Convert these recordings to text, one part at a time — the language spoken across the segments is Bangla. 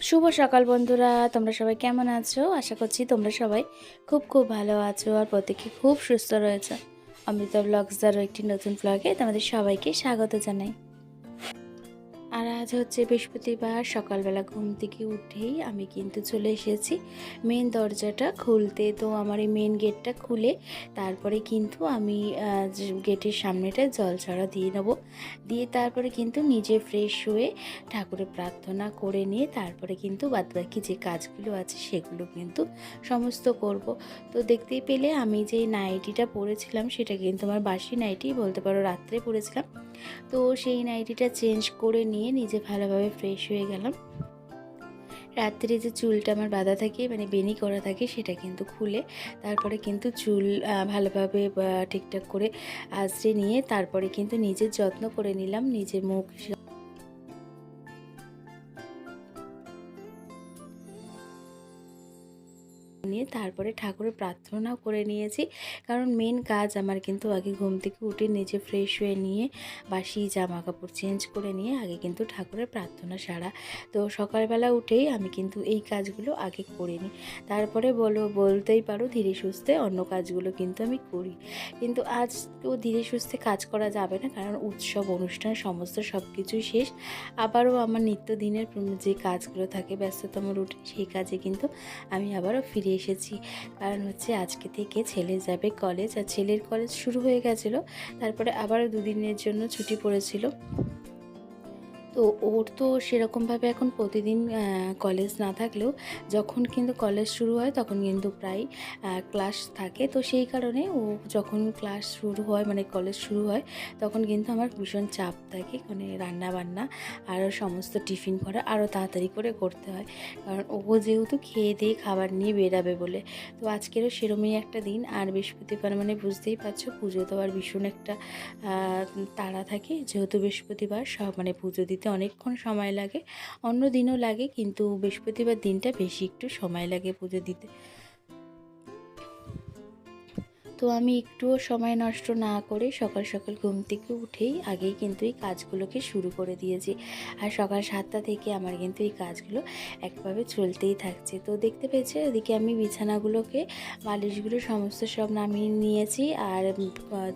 শুভ সকাল বন্ধুরা, তোমরা সবাই কেমন আছো? আশা করছি তোমরা সবাই খুব খুব ভালো আছো আর প্রত্যেকে খুব সুস্থ রয়েছে। অমৃতা ব্লগস ব্লগসদারও একটি নতুন ব্লগে তোমাদের সবাইকে স্বাগত জানাই। আজ হচ্ছে বৃহস্পতিবার, সকালবেলা ঘুম থেকে উঠেই আমি কিন্তু চলে এসেছি। মেন দরজাটা খুলতে, তো আমার এই মেন গেটটা খুলে তারপরে কিন্তু আমি গেটের সামনেটা জল ছড়া দিয়ে নেব। দিয়ে তারপরে কিন্তু নিজে ফ্রেশ হয়ে ঠাকুরের প্রার্থনা করে নিয়ে তারপরে কিন্তু বাদবাকি যে কাজগুলো আছে সেগুলো কিন্তু সমস্ত করব। তো দেখতেই পেলে আমি যে নাইটিটা পরেছিলাম সেটা কিন্তু আমার বাসি নাইটি, বলতে পারো রাত্রে পরেছিলাম। তো সেই নাইটিটা চেঞ্জ করে নিয়ে নিজে ভালোভাবে ফ্রেশ হয়ে গেলাম। রাত্রে যে চুলটা আমার বাঁধা থাকে মানে বেনি করা থাকে, সেটা কিন্তু খুলে তারপরে কিন্তু চুল ভালোভাবে ঠিকঠাক করে আঁচড়ে নিয়ে তারপরে কিন্তু নিজের যত্ন করে নিলাম, নিজের মুখ নিয়ে তারপরে ঠাকুরের প্রার্থনাও করে নিয়েছি। কারণ মেন কাজ আমার কিন্তু আগে ঘুম থেকে উঠে নিজে ফ্রেশ হয়ে নিয়ে বাসি জামা কাপড় চেঞ্জ করে নিয়ে আগে কিন্তু ঠাকুরের প্রার্থনা সারা। তো সকালবেলা উঠেই আমি কিন্তু এই কাজগুলো আগে করে নিই। তারপরে বলো, বলতেই পারো ধীরে সুস্থে অন্য কাজগুলো কিন্তু আমি করি। কিন্তু আজ তো ধীরে সুস্থে কাজ করা যাবে না, কারণ উৎসব, অনুষ্ঠান সমস্ত সব কিছুই শেষ। আবারও আমার নিত্যদিনের যে কাজগুলো থাকে, ব্যস্ততম রুটিন সেই কাজে কিন্তু আমি আবারও ফিরে এসেছি। কারণ হচ্ছে আজকে থেকে ছেলে যাবে কলেজ আর ছেলের কলেজ শুরু হয়ে গেছিল। তারপরে আবারও দুদিনের জন্য ছুটি পড়েছিল। তো ওর তো সেরকমভাবে এখন প্রতিদিন কলেজ না থাকলেও যখন কিন্তু কলেজ শুরু হয় তখন কিন্তু প্রায় ক্লাস থাকে। তো সেই কারণে ও যখন ক্লাস শুরু হয় মানে কলেজ শুরু হয়, তখন কিন্তু আমার ভীষণ চাপ থাকে। মানে রান্না বান্না আরও সমস্ত টিফিন করা আরও তাড়াতাড়ি করে করতে হয়। কারণ ও যেহেতু খেয়ে দিয়ে খাবার নিয়ে বেরাবে বলে। তো আজকেরও সেরমই একটা দিন। আর বৃহস্পতিবার মানে বুঝতেই পারছ, পুজো তো দেওয়ার ভীষণ একটা তাড়া থাকে। যেহেতু বৃহস্পতিবার, সব মানে পুজো দিতে অনেকক্ষণ সময় লাগে, অন্য দিনও লাগে, কিন্তু বৃহস্পতিবার দিনটা বেশি একটু সময় লাগে পুজো দিতে। তো আমি একটুও সময় নষ্ট না করে সকাল সকাল ঘুম থেকে উঠেই আগেই কিন্তু এই কাজগুলোকে শুরু করে দিয়েছি। আর সকাল সাতটা থেকে আমার কিন্তু এই কাজগুলো একভাবে চলতেই থাকছে। তো দেখতে পেয়েছে? ওদিকে আমি বিছানাগুলোকে, বালিশগুলো সমস্ত সব নামিয়ে নিয়েছি আর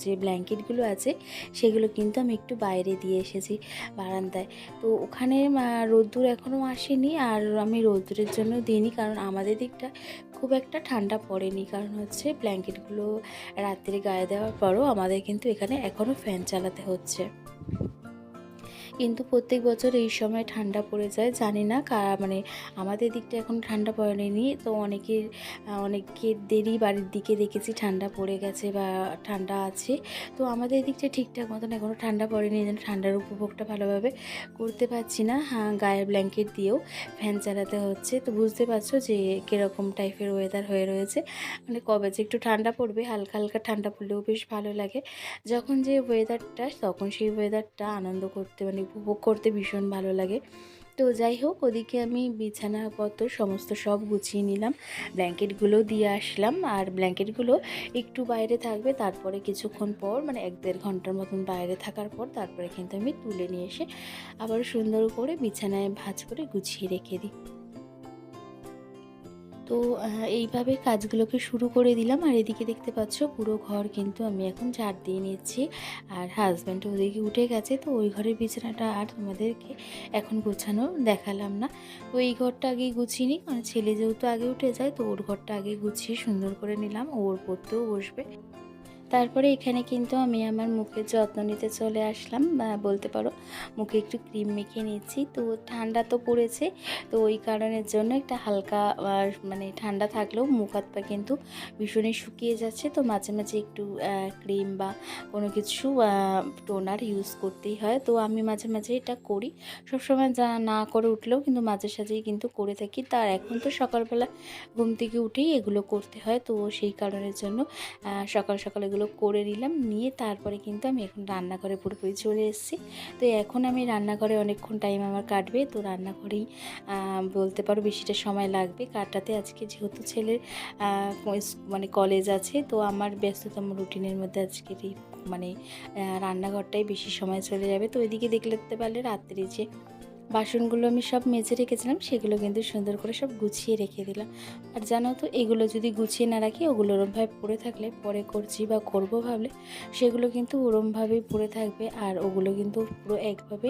যে ব্ল্যাঙ্কেটগুলো আছে সেগুলো কিন্তু আমি একটু বাইরে দিয়ে এসেছি বারান্দায়। তো ওখানে রোদ্দুর এখনও আসেনি আর আমি রোদ্দুরের জন্য দিইনি কারণ আমাদের দিকটা খুব একটা ঠান্ডা পড়েনি। কারণ হচ্ছে ব্ল্যাঙ্কেটগুলো রাত্রে গায়ে দেওয়ার পরও আমাদের কিন্তু এখানে এখনও ফ্যান চালাতে হচ্ছে। কিন্তু প্রত্যেক বছর এই সময় ঠান্ডা পড়ে যায়, জানি না কারা মানে আমাদের দিকটা এখন ঠান্ডা পড়েনি, তো অনেকের অনেকের দেরি বাড়ির দিকে দেখেছি ঠান্ডা পড়ে গেছে বা ঠান্ডা আছে, তো আমাদের দিকটা ঠিকঠাক মতন এখনও ঠান্ডা পড়েনি জন্য ঠান্ডার উপভোগটা ভালোভাবে করতে পারছি না। হ্যাঁ গায়ের ব্ল্যাঙ্কেট দিয়েও ফ্যান চালাতে হচ্ছে, তো বুঝতে পারছ যে কীরকম টাইপের ওয়েদার হয়ে রয়েছে। মানে কবে যে একটু ঠান্ডা পড়বে, হালকা হালকা ঠান্ডা পড়লেও বেশ ভালো লাগে। যখন যে ওয়েদারটা তখন সেই ওয়েদারটা আনন্দ করতে মানে উপভোগ করতে ভীষণ ভালো লাগে। তো যাই হোক, ওদিকে আমি বিছানাপত্র সমস্ত সব গুছিয়ে নিলাম, ব্ল্যাঙ্কেটগুলো দিয়ে আসলাম। আর ব্ল্যাঙ্কেটগুলো একটু বাইরে থাকবে, তারপরে কিছুক্ষণ পর মানে এক দেড় ঘণ্টার মতন বাইরে থাকার পর, তারপরে কিন্তু আমি তুলে নিয়ে এসে আবার সুন্দর করে বিছানায় ভাজ করে গুছিয়ে রেখে দিই। তো এইভাবে কাজগুলোকে শুরু করে দিলাম। আর এদিকে দেখতে পাচ্ছ পুরো ঘর কিন্তু আমি এখন ঝাড় দিয়ে নিচ্ছি আর হাজব্যান্ড ওদিকে উঠে গেছে, তো ওই ঘরের বিছানাটা আর তোমাদেরকে এখন গোছানো দেখালাম না। তো এই ঘরটা আগে গুছিয়ে নিই, কারণ ছেলে যেহেতু আগে উঠে যায়, তো ওর ঘরটা আগে গুছিয়ে সুন্দর করে নিলাম। ওর পড়তেও বসবে। তারপরে এখানে কিন্তু আমি আমার মুখের যত্ন নিতে চলে আসলাম। বা বলতে পারো, মুখে একটু ক্রিম মেখে নিচ্ছি তো ঠান্ডা তো পড়েছে। তো ওই কারণের জন্য একটা হালকা মানে ঠান্ডা থাকলেও মুখ হাত পা কিন্তু ভীষণই শুকিয়ে যাচ্ছে। তো মাঝে মাঝে একটু ক্রিম বা কোনো কিছু টোনার ইউজ করতেই হয়। তো আমি মাঝে মাঝে এটা করি। সবসময় যা না করে উঠলেও কিন্তু মাঝে সাঝেই কিন্তু করে থাকি। তার এখন তো সকালবেলা ঘুম থেকে উঠেই এগুলো করতে হয়। তো সেই কারণের জন্য সকাল সকাল এগুলো করে নিলাম। নিয়ে তারপরে কিন্তু আমি এখন রান্নাঘরে পুরোপুরি চলে এসেছি। তো এখন আমি রান্নাঘরে অনেকক্ষণ টাইম আমার কাটবে। তো রান্নাঘরেই বলতে পারো বেশিটা সময় লাগবে। কাটাতে আজকে যেহেতু ছেলের মানে কলেজ আছে, তো আমার ব্যস্ততম রুটিনের মধ্যে আজকের এই মানে রান্নাঘরটাই বেশি সময় চলে যাবে। তো ওইদিকে দেখতে পারলে রাত্রে যে বাসনগুলো আমি সব মেজে রেখেছিলাম, সেগুলো কিন্তু সুন্দর করে সব গুছিয়ে রেখে দিলাম। আর জানো তো, এগুলো যদি গুছিয়ে না রাখি, ওগুলো ওরমভাবে পড়ে থাকলে, পরে করছি বা করব ভাবলে, সেগুলো কিন্তু ওরমভাবেই পড়ে থাকবে। আর ওগুলো কিন্তু পুরো একভাবে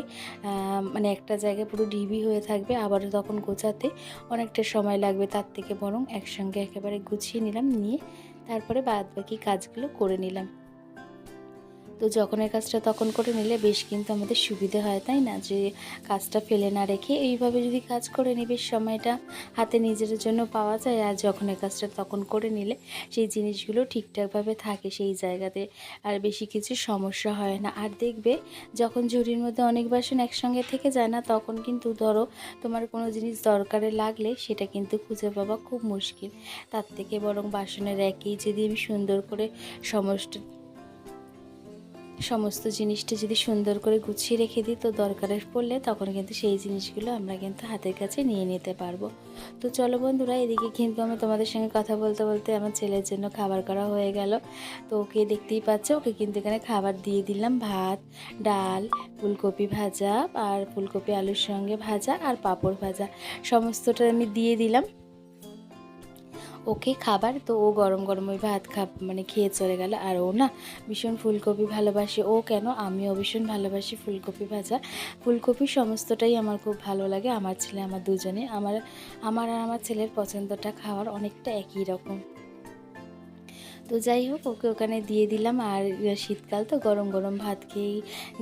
মানে একটা জায়গায় পুরো ঢিবি হয়ে থাকবে। আবারও তখন গোছাতে অনেকটা সময় লাগবে তার থেকে, বরং একসঙ্গে একেবারে গুছিয়ে নিলাম, নিয়ে তারপরে বাদ বাকি কাজগুলো করে নিলাম। তো যখনের কাজটা তখন করে নিলে বেশ কিন্তু আমাদের সুবিধে হয়, তাই না? যে কাজটা ফেলে না রেখে এইভাবে যদি কাজ করে নিই বেশ সময়টা হাতে নিজের জন্য পাওয়া যায়। আর যখনের কাজটা তখন করে নিলে সেই জিনিসগুলো ঠিকঠাকভাবে থাকে, সেই জায়গাতে আর বেশি কিছু সমস্যা হয় না। আর দেখবে যখন ঝুড়ির মধ্যে অনেক বাসন একসঙ্গে থেকে যায় না, তখন কিন্তু ধরো তোমার কোনো জিনিস দরকারে লাগলে সেটা কিন্তু খুঁজে পাওয়া খুব মুশকিল। তার থেকে বরং বাসনের একই যদি আমি সুন্দর করে সমস্ত সমস্ত জিনিসটা যদি সুন্দর করে গুছিয়ে রেখে দিই, তো দরকারের পড়লে তখন কিন্তু সেই জিনিসগুলো আমরা কিন্তু হাতের কাছে নিয়ে নিতে পারব। তো চলো বন্ধুরা, এদিকে কিন্তু আমি তোমাদের সঙ্গে কথা বলতে বলতে আমার ছেলের জন্য খাবার করা হয়ে গেল। তো ওকে দেখতেই পাচ্ছে, ওকে কিন্তু এখানে খাবার দিয়ে দিলাম, ভাত, ডাল, ফুলকপি ভাজা, আর ফুলকপি আলুর সঙ্গে ভাজা আর পাঁপড় ভাজা। সমস্তটা আমি দিয়ে দিলাম। ওকে খাবার, তো ও গরম গরম ওই ভাত খা মানে খেয়ে চলে গেল। আর ও না ভীষণ ফুলকপি ভালোবাসে। ও কেন? আমিও ভীষণ ভালোবাসি ফুলকপি ভাজা। ফুলকপি সমস্তটাই আমার খুব ভালো লাগে। আমার ছেলে, আমার দুজনে। আমার আমার আর আমার ছেলের পছন্দটা খাওয়ার অনেকটা একই রকম। তো যাই হোক, ওকে ওখানে দিয়ে দিলাম। আর শীতকাল তো গরম গরম ভাত খেয়েই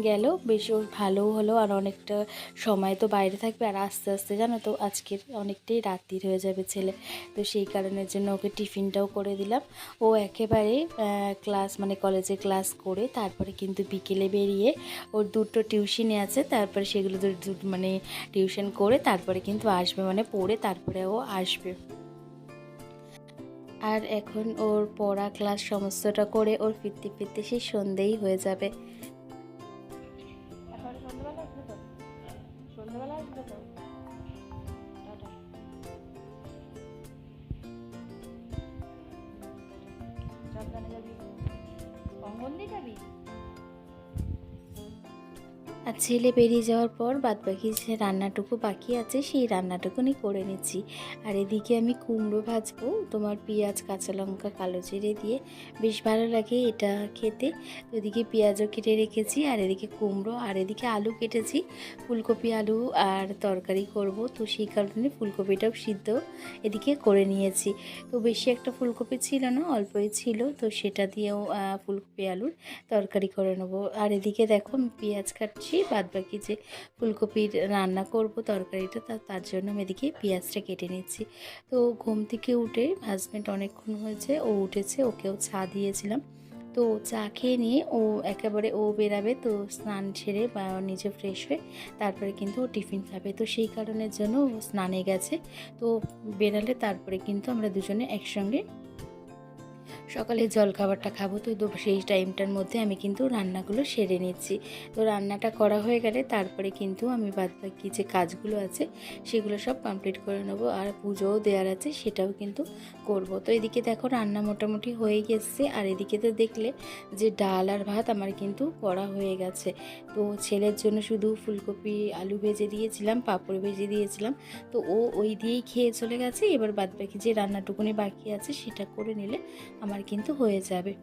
গেল। বেশ ওর ভালোও হলো আর অনেকটা সময় তো বাইরে থাকবে। আর আস্তে আস্তে জানো তো, আজকের অনেকটাই রাত্রির হয়ে যাবে ছেলে। তো সেই কারণের জন্য ওকে টিফিনটাও করে দিলাম। ও একেবারে ক্লাস মানে কলেজে ক্লাস করে তারপরে কিন্তু বিকেলে বেরিয়ে ওর দুটো টিউশনি আছে। তারপরে সেগুলো মানে টিউশন করে তারপরে কিন্তু আসবে। মানে পড়ে তারপরে ও আসবে। আর এখন ওর পড়া ক্লাস সমস্তটা করে ওর ফিরতে ফিরতে সে সন্ধেই হয়ে যাবে। যাবি? আর ছেলে বেরিয়ে যাওয়ার পর বাদ বাকি যে রান্নাটুকু বাকি আছে, সেই রান্নাটুকুনি করে নিচ্ছি। আর এদিকে আমি কুমড়ো ভাজবো, তোমার পেঁয়াজ, কাঁচা লঙ্কা, কালো জিরে দিয়ে। বেশ ভালো লাগে এটা খেতে। তো এদিকে পেঁয়াজও কেটে রেখেছি, আর এদিকে কুমড়ো, আর এদিকে আলু কেটেছি। ফুলকপি আলু আর তরকারি করব, তো সেই কারণে ফুলকপিটাও সিদ্ধ এদিকে করে নিয়েছি। তো বেশি একটা ফুলকপি ছিল না, অল্পই ছিল, তো সেটা দিয়েও ফুলকপি আলুর তরকারি করে নেব। আর এদিকে দেখো আমি পেঁয়াজ কাটছি বাদ বাকি যে ফুলকপির রান্না করব তরকারিটা, তা, তার জন্য আমি এদিকে পেঁয়াজটা কেটে নিচ্ছি। তো ঘুম থেকে উঠে হাজব্যান্ড অনেকক্ষণ হয়েছে, ও উঠেছে, ওকেও চা দিয়েছিলাম। তো চা খেয়ে নিয়ে ও একেবারে ও বেরাবে, তো স্নান সেরে বা নিজে ফ্রেশ হয়ে তারপরে কিন্তু ও টিফিন খাবে। তো সেই কারণের জন্য ও স্নানে গেছে। তো বেরালে তারপরে কিন্তু আমরা দুজনে একসঙ্গে সকালে জল খাবারটা খাব, তো তো সেই টাইমটার মধ্যে আমি কিন্তু রান্নাগুলো সেরে নিচ্ছি। তো রান্নাটা করা হয়ে গেলে তারপরে কিন্তু আমি বাদ বাকি যে কাজগুলো আছে, সেগুলো সব কমপ্লিট করে নেব আর পুজোও দেওয়ার আছে, সেটাও কিন্তু করব। তো এদিকে দেখো রান্না মোটামুটি হয়ে গেছে, আর এদিকে তো দেখলে যে ডাল আর ভাত আমার কিন্তু করা হয়ে গেছে। তো ছেলের জন্য শুধু ফুলকপি, আলু ভেজে দিয়েছিলাম, পাঁপড় ভেজে দিয়েছিলাম, তো ও ওই দিয়েই খেয়ে চলে গেছে। এবার বাদ বাকি যে রান্নাটুকুনি বাকি আছে, সেটা করে নিলে আমার কিন্তু হয়ে যাবে।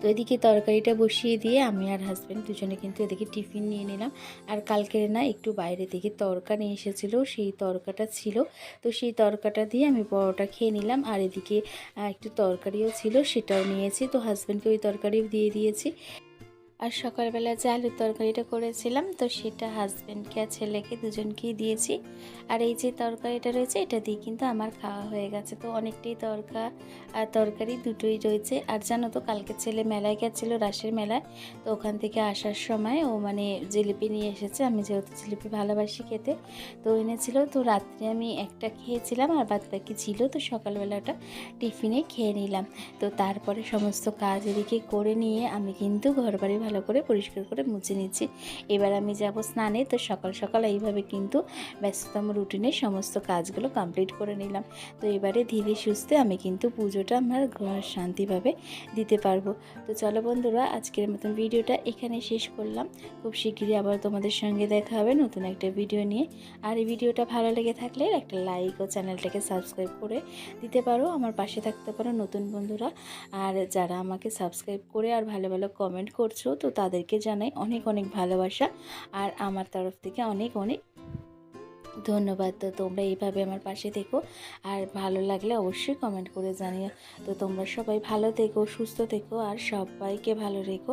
তো এদিকে তরকারিটা বসিয়ে দিয়ে আমি আর হাজব্যান্ড দুজনে কিন্তু এদিকে টিফিন নিয়ে নিলাম। আর কালকে না একটু বাইরে থেকে তরকা নিয়ে এসেছিল, সেই তরকাটা ছিল। তো সেই তরকাটা দিয়ে আমি পরোটা খেয়ে নিলাম। আর এদিকে একটু তরকারিও ছিল, সেটাও নিয়েছি। তো হাজব্যান্ডকে ওই তরকারিও দিয়ে দিয়েছি। আর সকালবেলা যে আলুর তরকারিটা করেছিলাম, তো সেটা হাজব্যান্ডকে আর ছেলেকে দুজনকেই দিয়েছি। আর এই যে তরকারিটা রয়েছে, এটা দিয়ে কিন্তু আমার খাওয়া হয়ে গেছে। তো অনেকটাই তরকা আর তরকারি দুটোই রয়েছে। আর জানো তো, কালকে ছেলে মেলায় গেছিল, রাসের মেলায়। তো ওখান থেকে আসার সময় ও মানে জিলিপি নিয়ে এসেছে। আমি যেহেতু জিলিপি ভালোবাসি খেতে, তো এনেছিল। তো রাত্রে আমি একটা খেয়েছিলাম আর বাদ বাকি ছিল। তো সকালবেলাটা টিফিনে খেয়ে নিলাম। তো তারপরে সমস্ত কাজ এদিকে করে নিয়ে আমি কিন্তু ঘরবাড়ি ভালো ভালো করে পরিষ্কার করে মুছে নিচ্ছি। এবার আমি যাব স্নানে, তো সকাল সকাল এইভাবে কিন্তু ব্যস্ততম রুটিনে সমস্ত কাজগুলো কমপ্লিট করে নিলাম। তো এবারে ধীরে সুস্থে আমি কিন্তু পুজোটা আমার ঘর শান্তিভাবে দিতে পারব। তো চলো বন্ধুরা, আজকের মতন ভিডিওটা এখানে শেষ করলাম। খুব শিগগিরই আবার তোমাদের সঙ্গে দেখা হবে নতুন একটা ভিডিও নিয়ে। আর এই ভিডিওটা ভালো লেগে থাকলে একটা লাইক ও চ্যানেলটাকে সাবস্ক্রাইব করে দিতে পারো। আমার পাশে থাকতে পারো নতুন বন্ধুরা। আর যারা আমাকে সাবস্ক্রাইব করে আর ভালো ভালো কমেন্ট করছ তো তাদেরকে জানাই অনেক অনেক ভালোবাসা আর আমার তরফ থেকে অনেক অনেক ধন্যবাদ। তো তোমরা এইভাবে আমার পাশে থেকো আর ভালো লাগলে অবশ্যই কমেন্ট করে জানিও। তো তোমরা সবাই ভালো থেকো, সুস্থ থেকো আর সবাইকে ভালো রেখো।